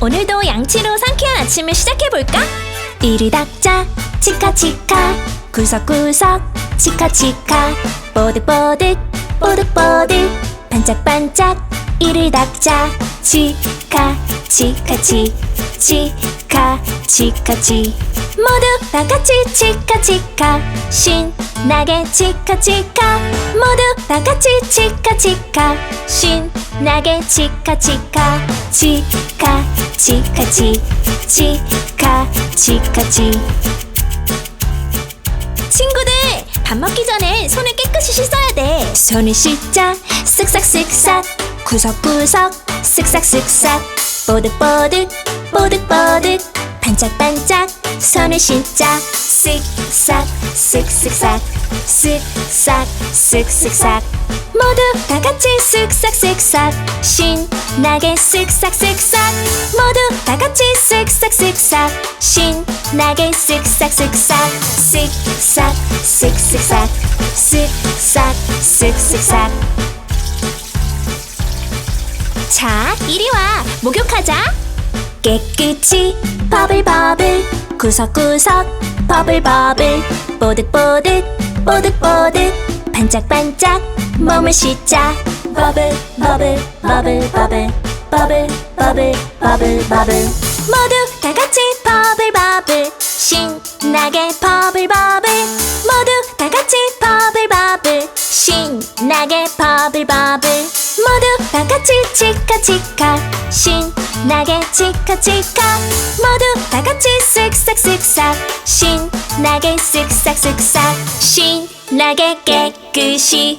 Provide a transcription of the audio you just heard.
오늘도 양치로 상쾌한 아침을 시작해볼까? 이리 닥자 치카치카. 구석구석 치카치카. 뽀득뽀득 뽀득뽀득. 반짝반짝 이리 닥자. 치카 치카치. 치카 치카치. 모두 다 같이 치카치카. 신나게 치카치카. 모두 다 같이 치카치카. 신나게 치카치카 치카 치카 치 치카 치카 치 친구들, 밥 먹기 전에 손을 깨끗이 씻어야 돼. 손을 씻자 쓱싹쓱싹 구석구석 쓱싹쓱싹. 뽀득뽀득 뽀득뽀득. 반짝반짝 손을 씻자 쓱싹 쓱쓱싹 쓱싹 쓱쓱싹. 모두 다 같이 쓱싹쓱싹 신나게 쓱싹쓱싹. 모두 다 같이 쓱싹쓱싹 신나게 쓱싹쓱싹. 쓱싹 쓱쓱싹 쓱싹 쓱쓱싹. 자, 이리 와. 목욕하자. 깨끗이 버블버블 구석구석 버블버블. 뽀득뽀득 뽀득뽀득 반짝반짝 몸을 씻자. 버블 버블 버블 버블 버블 버블 버블 버블. 모두 다 같이 버블 버블. 신나게 버블 버블. 모두 다 같이 버블 버블. 신나게 버블 버블. 모두 다 같이 치카 치카. 신나게 치카 치카. 모두 다 같이 쓱싹 쓱싹 신나게 쓱싹쓱싹 신나게 깨끗이